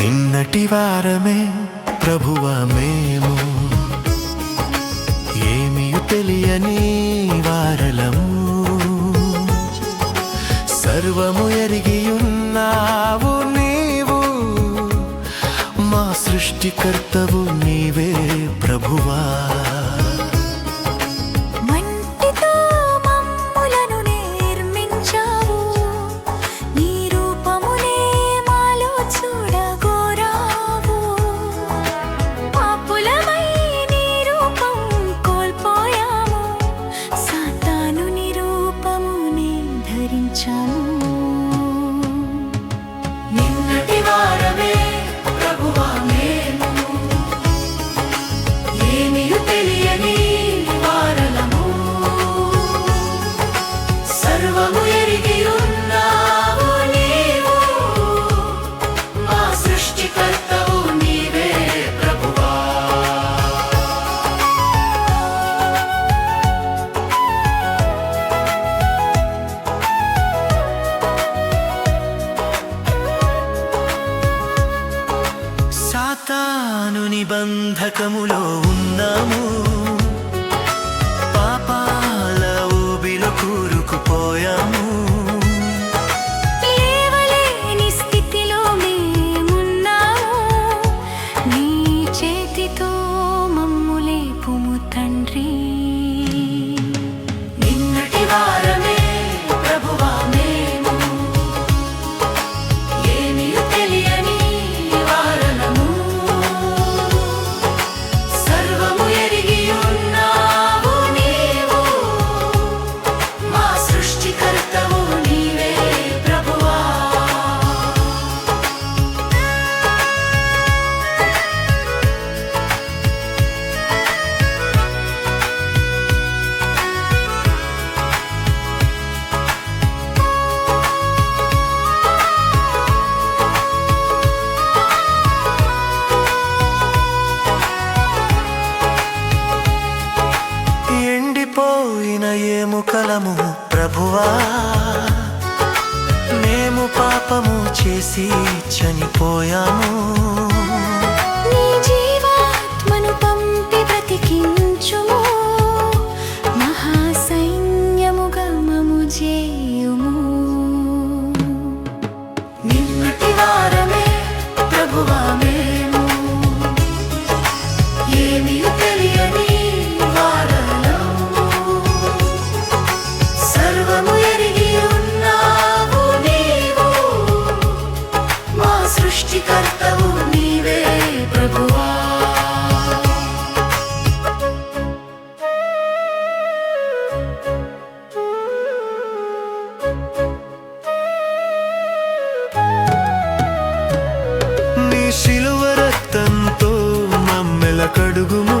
నిన్నటి వారమే ప్రభువా మేము. ఏమీ తెలియని వారలము. సర్వము ఎరిగియున్నావు నీవు. మా సృష్టికర్తవు నీవే ప్రభువా. 唱 సాతాను నిబంధకములో ఉన్నాము. పాపాల ఊబిలో కూరుకుపోయాము. స్థితిలో మేమున్నాము. నీ చేతితో ఎండిపోయిన ఏముకలము ప్రభువా? మేము పాపము చేసి చనిపోయాము. శిలువ రక్తంతో మమ్మెల కడుగుము.